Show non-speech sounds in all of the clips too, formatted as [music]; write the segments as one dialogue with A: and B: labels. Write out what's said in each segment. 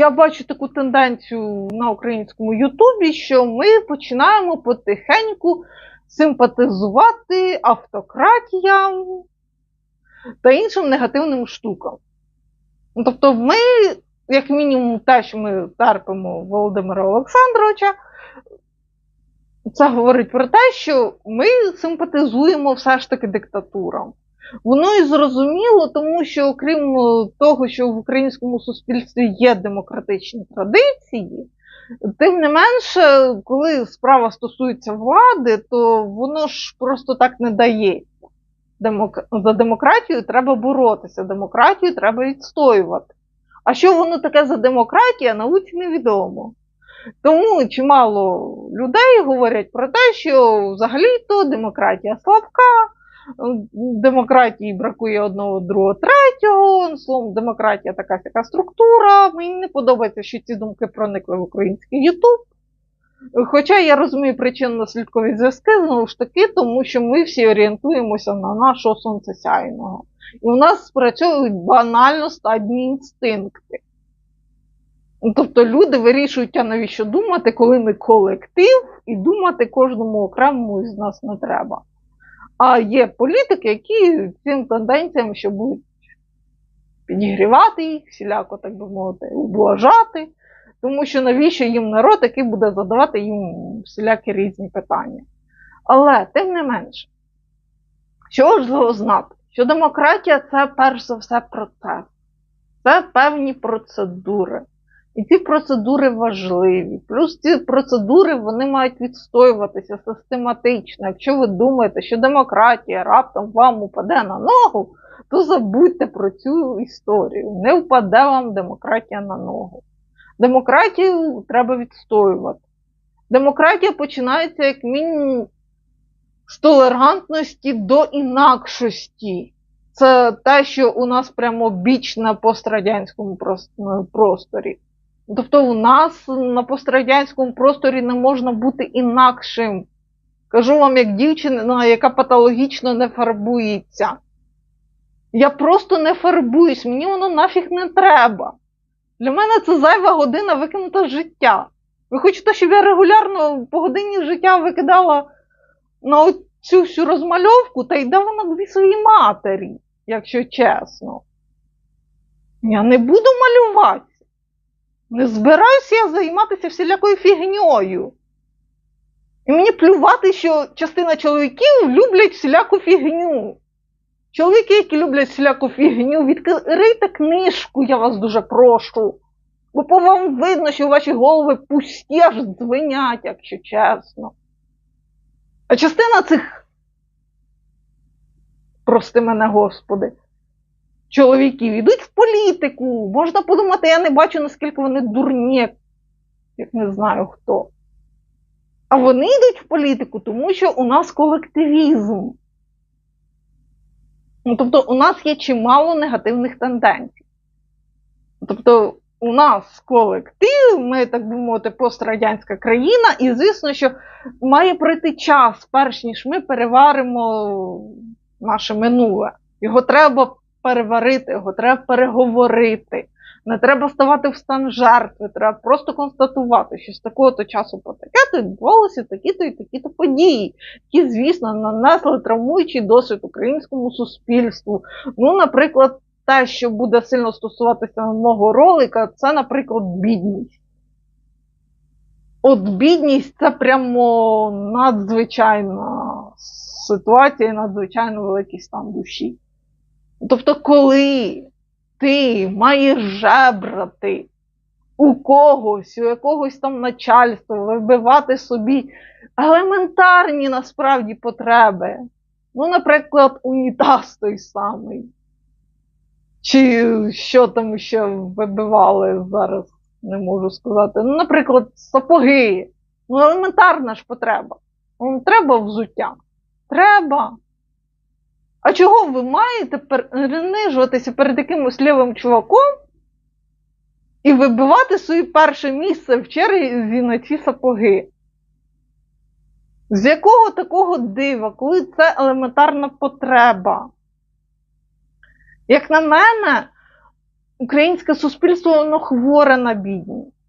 A: я бачу таку тенденцію на українському Ютубі, що ми починаємо потихеньку симпатизувати автократіям та іншим негативним штукам. Ну, Тобто, ми, як мінімум, те, що ми терпимо Володимира Олександровича, це говорить про те, що ми симпатизуємо все ж таки диктатурам. Воно і зрозуміло, тому що окрім е, того, що в українському суспільстві є демократичні традиції, тим не менше, коли справа стосується влади, то воно ж просто так не дається. Демок... За демократію треба боротися, демократію треба відстоювати. А що воно таке за демократія, науці невідомо. Тому чимало людей говорять про те, що взагалі-то демократія слабка, демократії бракує одного, другого, третього. Словом, демократія така сяка структура. Мені не подобається, що ці думки проникли в український Ютуб. Хоча я розумію причинно-наслідкові зв'язки, знову ж таки, тому що ми всі орієнтуємося на нашого сонцесяйного. І у нас спрацьовують банально стадні інстинкти. Ну, Тобто люди вирішують, а навіщо думати, коли ми колектив, і думати кожному окремому із нас не треба. А є політики, які цим тенденціям ще будуть підігрівати їх, всіляко, так би мовити, ублажати. Тому що навіщо їм народ, який буде задавати їм всілякі різні питання. Але, тим не менше, що важливо знати, що демократія це перш за все процес, це певні процедури. І ці процедури важливі. Плюс ці процедури вони мають відстоюватися систематично. Якщо ви думаєте, що демократія раптом вам упаде на ногу, то забудьте про цю історію. Не впаде вам демократія на ногу. Демократію треба відстоювати. Демократія починається як мінімум з толерантності до інакшості. Це те, що у нас прямо біч на пострадянському просторі. Тобто у нас на пострадянському просторі не можна бути інакшим. Кажу вам, як дівчина, яка патологічно не фарбується. Я просто не фарбуюсь, мені воно нафіг не треба. Для мене це зайва година викинута життя. Ви хочете, щоб я регулярно по годині життя викидала на цю всю розмальовку, та йде вона дві своїй матері, якщо чесно. Я не буду малювати. Не збираюся я займатися всілякою фігньою. І мені плювати, що частина чоловіків люблять всіляку фігню. Чоловіки, які люблять всіляку фігню, відкрийте книжку, я вас дуже прошу. Бо по вам видно, що ваші голови пусті аж дзвенять, якщо чесно. А частина цих, прости мене, Господи, чоловіків йдуть в політику. Можна подумати, я не бачу, наскільки вони дурні, як не знаю хто. А вони йдуть в політику, тому що у нас колективізм. Ну, Тобто, у нас є чимало негативних тенденцій. Тобто, у нас колектив, ми, так би мовити, пострадянська країна, і звісно, що має пройти час, перш ніж ми переваримо наше минуле. Його треба переварити, його треба переговорити. Не треба ставати в стан жертви, треба просто констатувати, що з такого-то часу по таке-то відбувалися такі-то і такі-то події, які, звісно, нанесли травмуючий досвід українському суспільству. Ну, наприклад, те, що буде сильно стосуватися мого ролика, це, наприклад, бідність. От бідність це прямо надзвичайна ситуація, надзвичайно великий стан душі. Тобто, коли ти маєш жебрати у когось, у якогось там начальства, вибивати собі елементарні насправді потреби. Ну, наприклад, унітаз той самий. Чи що там ще вибивали зараз, не можу сказати. Ну, наприклад, сапоги. Ну, елементарна ж потреба. Ну, треба взуття. Треба. А чого ви маєте перенижуватися перед якимось лівим чуваком і вибивати своє перше місце в черзі на ці сапоги? З якого такого дива, коли це елементарна потреба? Як на мене, українське суспільство воно хворе на бідність.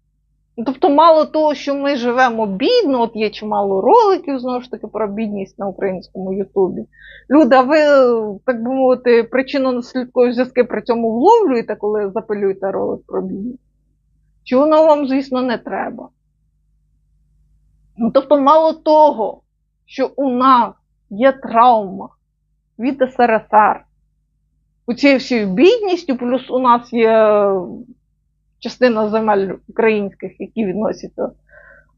A: Тобто, мало того, що ми живемо бідно, от є чимало роликів знову ж таки про бідність на українському Ютубі. Люди, ви, так би мовити, причинно-наслідкові зв'язки при цьому вловлюєте, коли запилюєте ролик про бідність? Чи воно вам, звісно, не треба? Ну, тобто, мало того, що у нас є травма від СРСР, у цією всією бідністю, плюс у нас є частина земель українських, які відносяться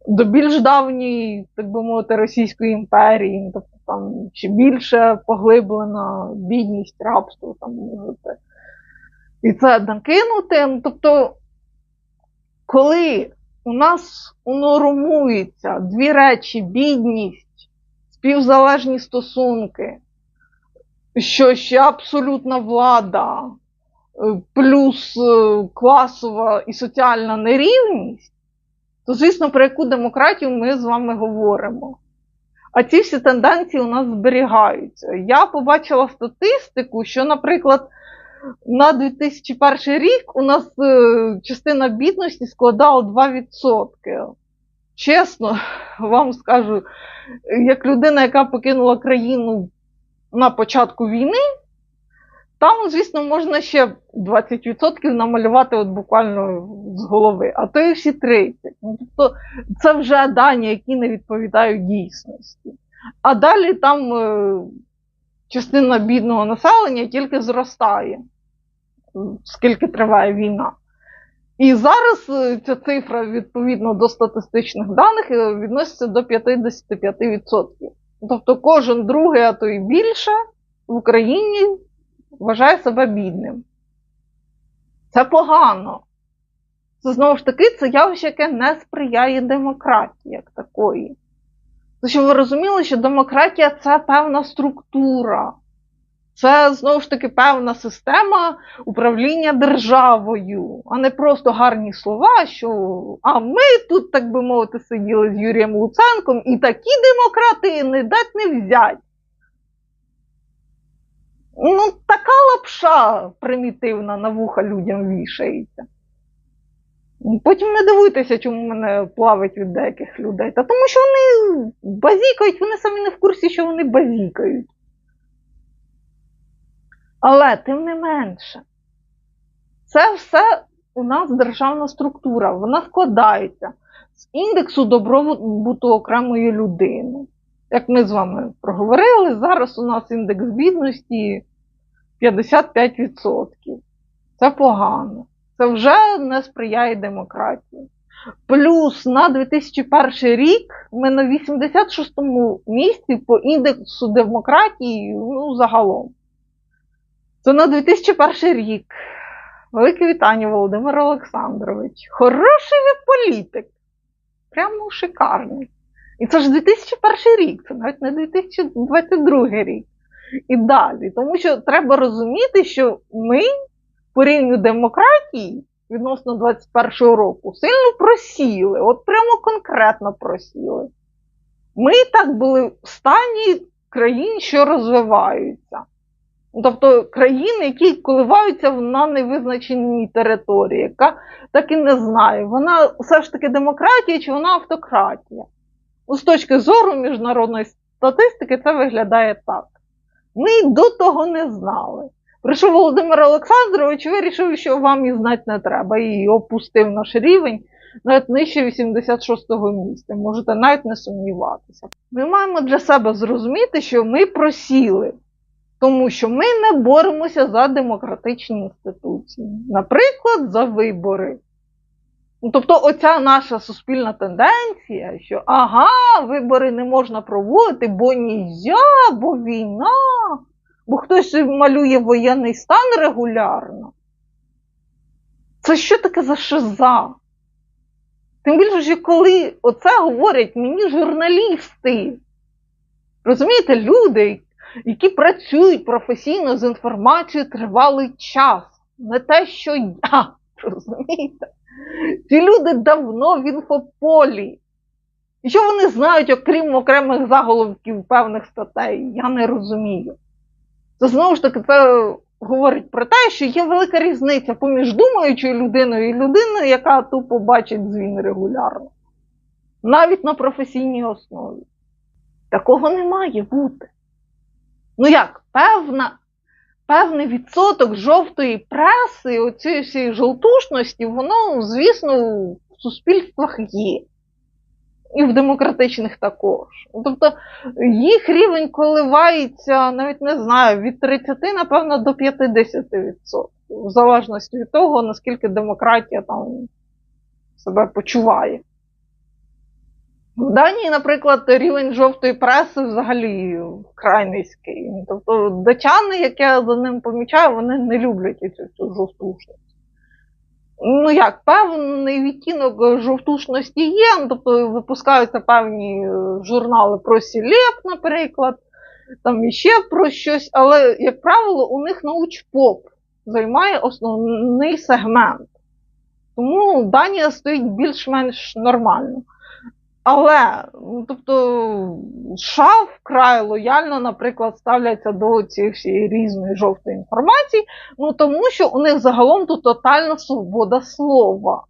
A: до більш давньої, так би мовити, Російської імперії, ну, тобто там ще більше поглиблена бідність, рабство там можете. І це накинути. Ну, тобто, коли у нас унормуються дві речі: бідність, співзалежні стосунки, що ще абсолютна влада, плюс е, класова і соціальна нерівність, то, звісно, про яку демократію ми з вами говоримо. А ці всі тенденції у нас зберігаються. Я побачила статистику, що, наприклад, на 2001 рік у нас е, частина бідності складала 2%. Чесно вам скажу, як людина, яка покинула країну на початку війни, там, звісно, можна ще 20% намалювати от буквально з голови, а то і всі 30%. Ну, тобто це вже дані, які не відповідають дійсності. А далі там е, частина бідного населення тільки зростає, скільки триває війна. І зараз е, ця цифра, відповідно до статистичних даних, е, відноситься до 55%. Тобто кожен другий, а то і більше в Україні вважає себе бідним. Це погано. Це знову ж таки це явище, яке не сприяє демократії як такої. Тому що ви розуміли, що демократія це певна структура, це знову ж таки певна система управління державою, а не просто гарні слова, що а ми тут, так би мовити, сиділи з Юрієм Луценком, і такі демократи не дать не взять. Ну, така лапша примітивна на вуха людям вішається. Потім не дивуйтеся, чому мене плавить від деяких людей. Та тому що вони базікають, вони самі не в курсі, що вони базікають. Але тим не менше, це все у нас державна структура, вона складається з індексу добробуту окремої людини. Як ми з вами проговорили, зараз у нас індекс бідності 55%. Це погано. Це вже не сприяє демократії. Плюс на 2001 рік ми на 86-му місці по індексу демократії ну, загалом. Це на 2001 рік. Велике вітання, Володимир Олександрович. Хороший ви політик. Прямо шикарний. І це ж 2001 рік, це навіть не 2022 рік. І далі. Тому що треба розуміти, що ми по рівню демократії відносно 21-го року сильно просіли. От прямо конкретно просіли. Ми так були в стані країн, що розвиваються. Тобто країни, які коливаються на невизначеній території, яка так і не знає, вона все ж таки демократія чи вона автократія. З точки зору міжнародної статистики, це виглядає так. Ми до того не знали. Прийшов Володимир Олександрович, вирішив, що вам і знати не треба, і опустив наш рівень навіть нижче 86-го місця. Можете навіть не сумніватися. Ми маємо для себе зрозуміти, що ми просіли, тому що ми не боремося за демократичні інституції, наприклад, за вибори. Ну, Тобто, оця наша суспільна тенденція, що ага, вибори не можна проводити, бо нельзя, бо війна, бо хтось малює воєнний стан регулярно. Це що таке за шиза? Тим більше, що коли оце говорять мені журналісти, розумієте, люди, які працюють професійно з інформацією тривалий час, не те, що я, [laughs] розумієте? Ці люди давно в інфополі. І що вони знають, окрім окремих заголовків певних статей, я не розумію. Це знову ж таки це говорить про те, що є велика різниця поміж думаючою людиною і людиною, яка тупо бачить дзвін регулярно. Навіть на професійній основі. Такого не має бути. Ну як, певна, певний відсоток жовтої преси, оцієї всієї жовтушності, воно, звісно, в суспільствах є. І в демократичних також. Тобто їх рівень коливається, навіть не знаю, від 30, напевно, до 50%. В залежності від того, наскільки демократія там себе почуває. В Данії, наприклад, рівень жовтої преси взагалі вкрай низький. Тобто датчани, як я за ним помічаю, вони не люблять цю, цю жовтушність. Ну як, певний відтінок жовтушності є, тобто випускаються певні журнали про Сілеп, наприклад, там іще про щось, але, як правило, у них научпоп займає основний сегмент. Тому Данія стоїть більш-менш нормально. Але, ну, тобто, США вкрай лояльно, наприклад, ставляться до цієї всієї різної жовтої інформації, ну тому що у них загалом тут тотальна свобода слова.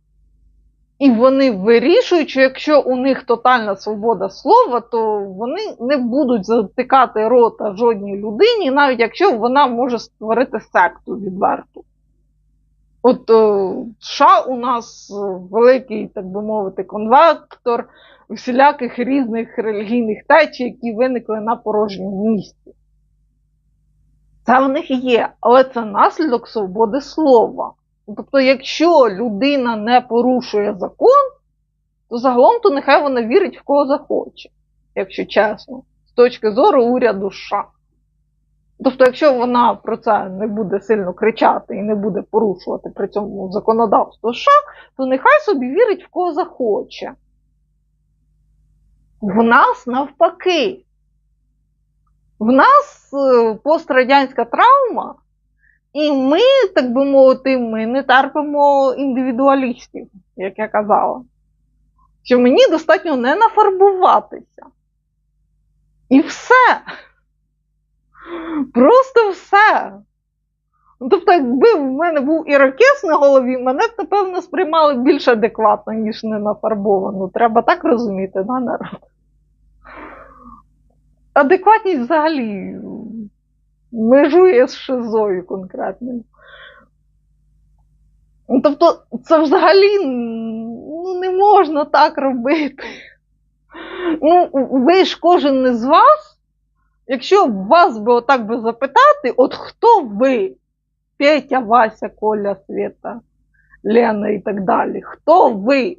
A: І вони вирішують, що якщо у них тотальна свобода слова, то вони не будуть затикати рота жодній людині, навіть якщо вона може створити секту відверту. От США у нас великий, так би мовити, конвектор всіляких різних релігійних течій, які виникли на порожньому місці. Це в них є, але це наслідок свободи слова. Тобто, якщо людина не порушує закон, то загалом то нехай вона вірить в кого захоче, якщо чесно, з точки зору уряду США. Тобто, якщо вона про це не буде сильно кричати і не буде порушувати при цьому законодавство США, то нехай собі вірить в кого захоче. В нас навпаки. В нас е, пострадянська травма, і ми, так би мовити, ми не терпимо індивідуалістів, як я казала. Що мені достатньо не нафарбуватися. І все. Просто все. Тобто, якби в мене був ірокез на голові, мене б, напевно, сприймали більш адекватно, ніж не нафарбовану. Треба так розуміти, да, народ? Адекватність взагалі межує з шизою конкретною. Тобто, це взагалі ну, не можна так робити. Ну, ви ж кожен із вас, якщо вас би отак би запитати, от хто ви? Петя, Вася, Коля, Света, Лена і так далі. Хто ви?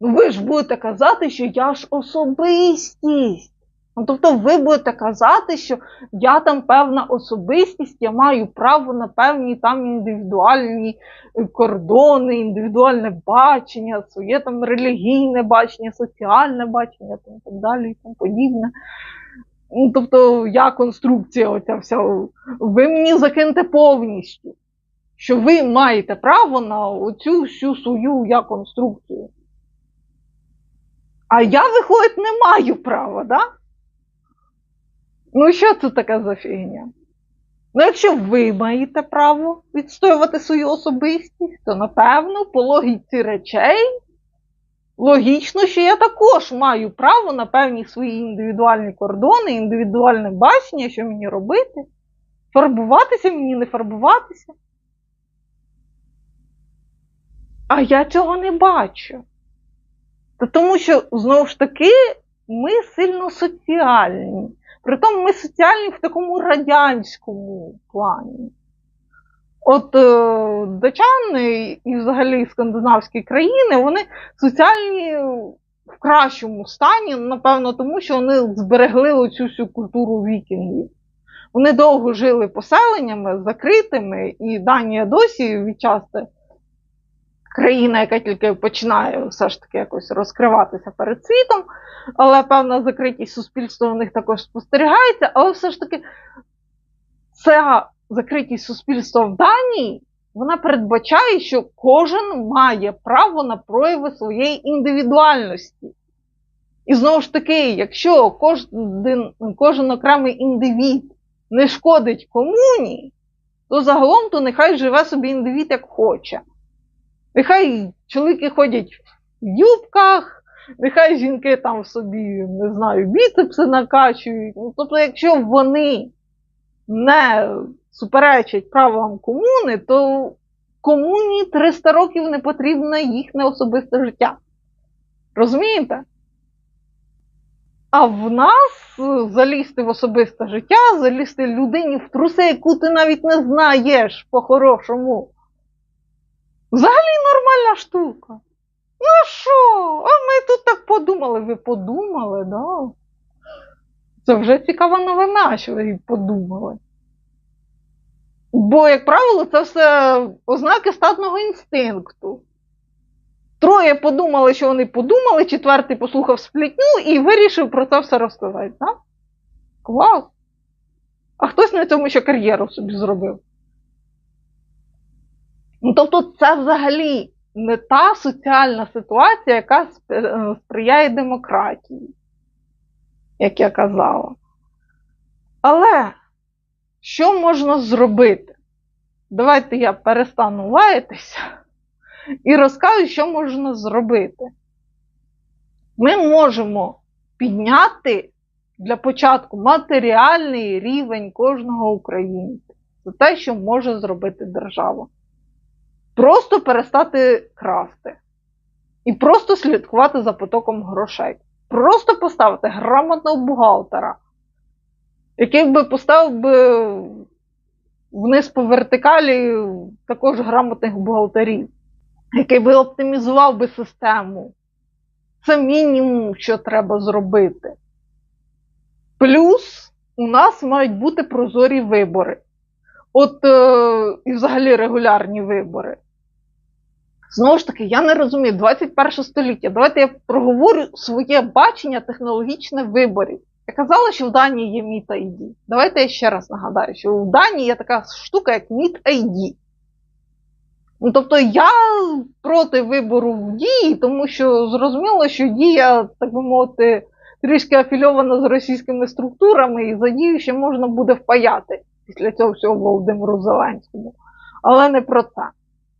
A: Ну ви ж будете казати, що я ж особистість. Ну, Тобто ви будете казати, що я там певна особистість, я маю право на певні там індивідуальні е, кордони, індивідуальне бачення, своє там релігійне бачення, соціальне бачення там, так далі і тому подібне. Ну, Тобто, я конструкція оця вся, ви мені закинете повністю, що ви маєте право на оцю всю свою я конструкцію. А я, виходить, не маю права, да? Ну, що це таке за фігня? Ну, якщо ви маєте право відстоювати свою особистість, то напевно, по логіці речей, логічно, що я також маю право на певні свої індивідуальні кордони, індивідуальне бачення, що мені робити. Фарбуватися мені не фарбуватися. А я цього не бачу. Та тому що, знову ж таки, ми сильно соціальні. Притом ми соціальні в такому радянському плані. От е, датчани і взагалі скандинавські країни, вони соціальні в кращому стані, напевно, тому що вони зберегли оцю всю культуру вікінгів. Вони довго жили поселеннями закритими, і Данія досі відчасти країна, яка тільки починає все ж таки якось розкриватися перед світом, але певна закритість суспільства у них також спостерігається, але все ж таки ця закритість суспільства в Данії. Вона передбачає, що кожен має право на прояви своєї індивідуальності. І знову ж таки, якщо кожен, кожен окремий індивід не шкодить комуні, то загалом то нехай живе собі індивід як хоче. Нехай чоловіки ходять в юбках, нехай жінки там собі, не знаю, біцепси накачують. Ну, тобто, якщо вони не суперечать правилам комуни, то комуні 300 років не потрібне їхнє особисте життя. Розумієте? А в нас залізти в особисте життя, залізти людині в труси, яку ти навіть не знаєш по-хорошому. Взагалі нормальна штука. Ну що? А ми тут так подумали. Ви подумали, да? Це вже цікава новина, що ви подумали. Бо, як правило, це все ознаки статного інстинкту. Троє подумали, що вони подумали, четвертий послухав сплітню і вирішив про це все розказати. Так? Клас. А хтось на цьому ще кар'єру собі зробив. Ну, тобто, це взагалі не та соціальна ситуація, яка е, сприяє демократії, як я казала. Але що можна зробити? Давайте я перестану лаятися і розкажу, що можна зробити. Ми можемо підняти для початку матеріальний рівень кожного українця. Це те, що може зробити держава. Просто перестати красти. І просто слідкувати за потоком грошей. Просто поставити грамотного бухгалтера, який би поставив би вниз по вертикалі також грамотних бухгалтерів, який би оптимізував би систему. Це мінімум, що треба зробити. Плюс у нас мають бути прозорі вибори. От е, і взагалі регулярні вибори. Знову ж таки, я не розумію 21 століття. Давайте я проговорю своє бачення технологічне виборів. Я казала, що в Данії є Meet ID. Давайте я ще раз нагадаю, що в Данії є така штука, як Meet ID. Ну, тобто я проти вибору в дії, тому що зрозуміло, що дія, так би мовити, трішки афільована з російськими структурами, і за дію ще можна буде впаяти після цього всього Володимиру Зеленському. Але не про це.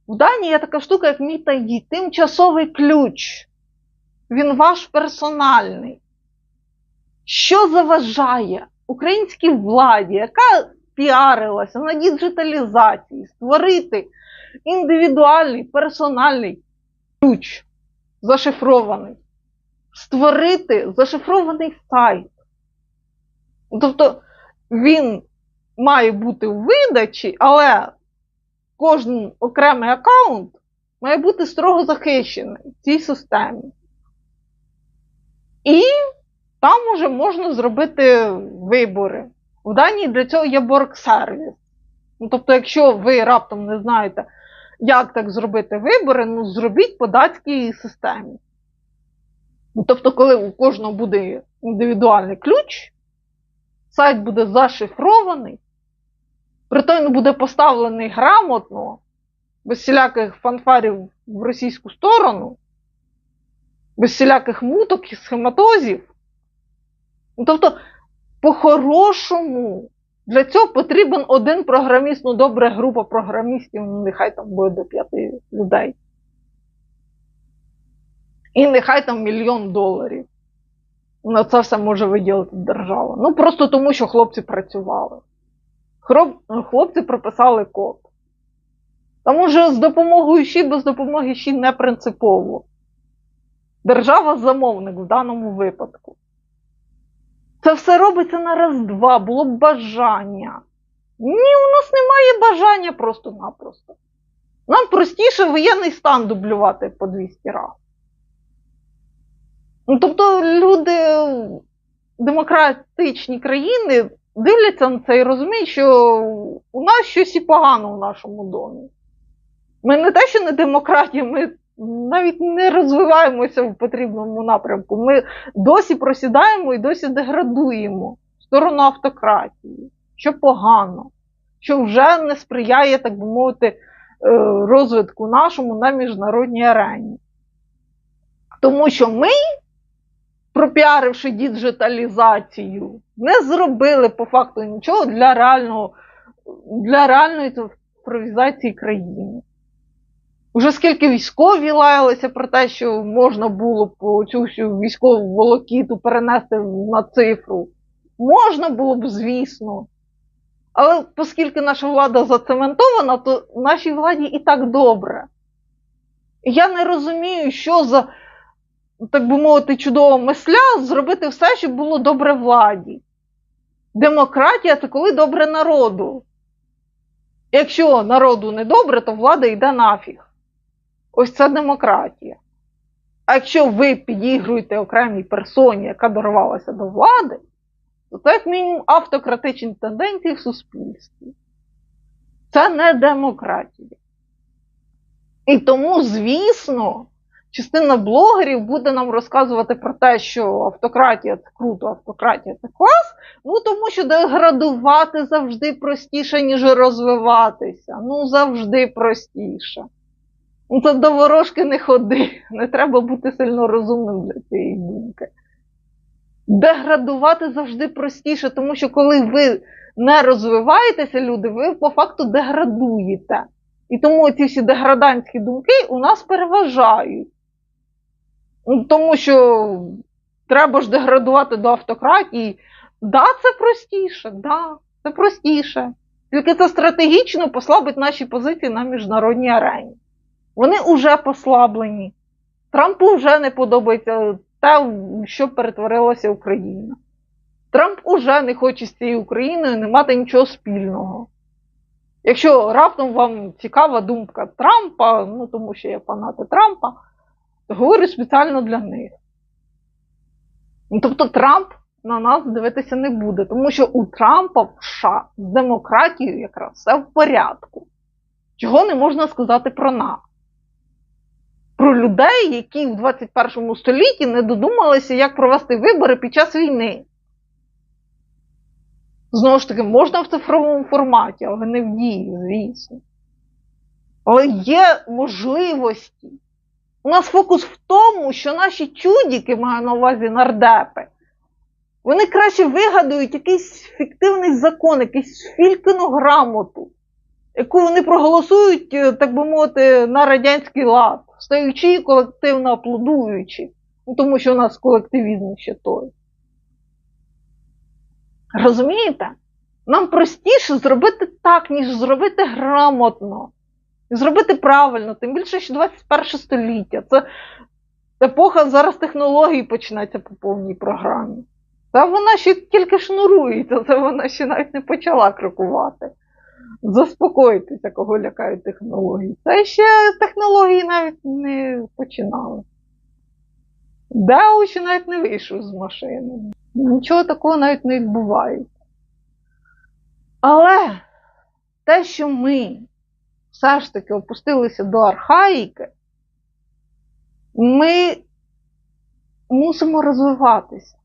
A: В Данії є така штука, як Meet ID, тимчасовий ключ. Він ваш персональний. Що заважає українській владі, яка піарилася на діджиталізації, створити індивідуальний персональний ключ, зашифрований, створити зашифрований сайт. Тобто він має бути у видачі, але кожен окремий аккаунт має бути строго захищений в цій системі. І там уже можна зробити вибори. В Данії для цього є борг-сервіс. Ну, тобто, якщо ви раптом не знаєте, як так зробити вибори, ну зробіть по датській системі. Ну, тобто, коли у кожного буде індивідуальний ключ, сайт буде зашифрований, притом він буде поставлений грамотно, без всіляких фанфарів в російську сторону, без всіляких муток і схематозів. Ну, тобто, по-хорошому, для цього потрібен один програміст, ну добре, група програмістів, ну нехай там буде до п'яти людей. І нехай там мільйон доларів. На це все може виділити держава. Ну просто тому, що хлопці працювали. Хлопці прописали код. Там уже з допомогою ЩІ, без допомоги ЩІ не принципово. Держава замовник в даному випадку. Це все робиться на раз-два, було б бажання. Ні, у нас немає бажання просто-напросто. Нам простіше воєнний стан дублювати по 200 разів. Ну, тобто люди, демократичні країни дивляться на це і розуміють, що у нас щось і погано в нашому домі. Ми не те, що не демократія, ми навіть не розвиваємося в потрібному напрямку. Ми досі просідаємо і досі деградуємо в сторону автократії, що погано, що вже не сприяє, так би мовити, е, розвитку нашому на міжнародній арені. Тому що ми, пропіаривши діджиталізацію, не зробили по факту нічого для реального для реальної цифровізації країни. Уже скільки військові лаялися про те, що можна було б цю всю військову волокіту перенести на цифру. Можна було б, звісно. Але оскільки наша влада зацементована, то нашій владі і так добре. Я не розумію, що за, так би мовити, чудова мисля зробити все, щоб було добре владі. Демократія це коли добре народу. Якщо народу не добре, то влада йде нафіг. Ось це демократія. А якщо ви підігруєте окремій персоні, яка дорвалася до влади, то це як мінімум автократичні тенденції в суспільстві. Це не демократія. І тому, звісно, частина блогерів буде нам розказувати про те, що автократія це круто, автократія це клас. Ну тому що деградувати завжди простіше, ніж розвиватися. Ну, завжди простіше. Ну, це до ворожки не ходи. Не треба бути сильно розумним для цієї думки. Деградувати завжди простіше, тому що коли ви не розвиваєтеся, люди, ви по факту деградуєте. І тому ці всі деградантські думки у нас переважають. Ну, Тому що треба ж деградувати до автократії. Да, це простіше, да, це простіше. Тільки це стратегічно послабить наші позиції на міжнародній арені. Вони вже послаблені. Трампу вже не подобається те, що перетворилася Україна. Трамп уже не хоче з цією Україною не мати нічого спільного. Якщо раптом вам цікава думка Трампа, ну тому що я фанати Трампа, говорю спеціально для них. Ну, Тобто Трамп на нас дивитися не буде, тому що у Трампа в США з демократією якраз все в порядку. Чого не можна сказати про нас? Про людей, які в 21 столітті не додумалися, як провести вибори під час війни. Знову ж таки, можна в цифровому форматі, але не в дії, звісно. Але є можливості. У нас фокус в тому, що наші чудіки, маю на увазі нардепи, вони краще вигадують якийсь фіктивний закон, якийсь фількину грамоту, яку вони проголосують, так би мовити, на радянський лад, стаючи і колективно аплодуючи. Ну, тому що у нас колективізм ще той. Розумієте? Нам простіше зробити так, ніж зробити грамотно. І зробити правильно, тим більше, що 21 століття. Це епоха зараз технологій почнеться по повній програмі. Та вона ще тільки шнурується, це вона ще навіть не почала крокувати. Заспокойтеся, кого лякають технології. Це ще технології навіть не починали. Део ще навіть не вийшов з машини. Нічого такого навіть не відбувається. Але те, що ми все ж таки опустилися до архаїки, ми мусимо розвиватися.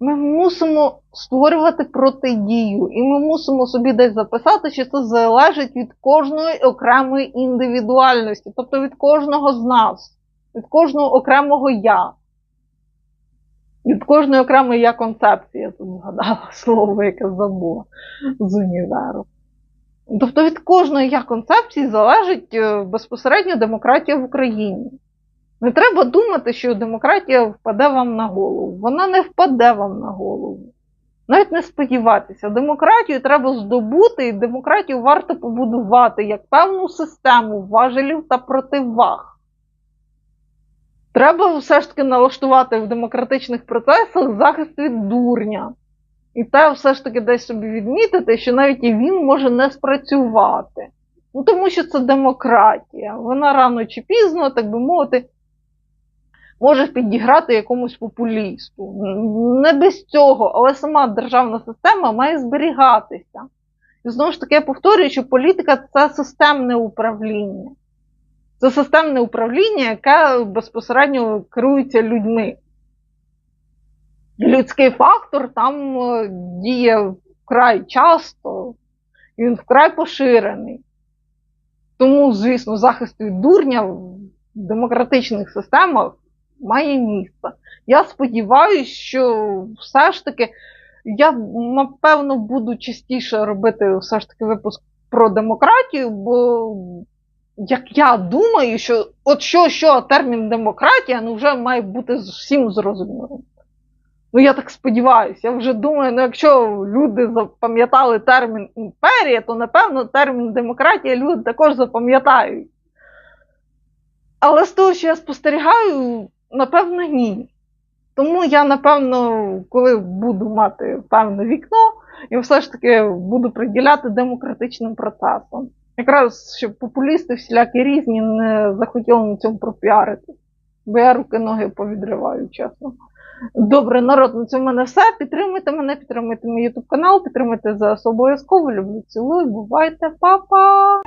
A: Ми мусимо створювати протидію, і ми мусимо собі десь записати, що це залежить від кожної окремої індивідуальності, тобто від кожного з нас, від кожного окремого я. Від кожної окремої я концепції, я тут згадала слово, яке забула з універу. Тобто від кожної концепції залежить е, безпосередньо демократія в Україні. Не треба думати, що демократія впаде вам на голову. Вона не впаде вам на голову. Навіть не сподіватися. Демократію треба здобути, і демократію варто побудувати як певну систему важелів та противаг. Треба все ж таки налаштувати в демократичних процесах захист від дурня. І те все ж таки десь собі відмітити, що навіть і він може не спрацювати. Ну, тому що це демократія. Вона рано чи пізно, так би мовити, може підіграти якомусь популісту. Не без цього, але сама державна система має зберігатися. І знову ж таки, я повторюю, що політика це системне управління. Це системне управління, яке безпосередньо керується людьми. Людський фактор там е, діє вкрай часто, і він вкрай поширений. Тому, звісно, захист від дурня в демократичних системах має місце. Я сподіваюся, що все ж таки Я напевно буду частіше робити все ж таки випуск про демократію, бо як я думаю, що от що, що термін демократія ну вже має бути всім зрозумілим. Ну, я так сподіваюся. Я вже думаю, ну якщо люди запам'ятали термін імперія, то напевно термін демократія люди також запам'ятають. Але з того, що я спостерігаю, напевно, ні. Тому я, напевно, коли буду мати певне вікно, я все ж таки буду приділяти демократичним процесам. Якраз щоб популісти всілякі різні не захотіли на цьому пропіарити. Бо я руки-ноги повідриваю, чесно. Добре, народ, на цьому в мене все. Підтримуйте мене, підтримуйте мій YouTube канал, підтримуйте за обов'язково. Люблю, цілую, бувайте, па-па!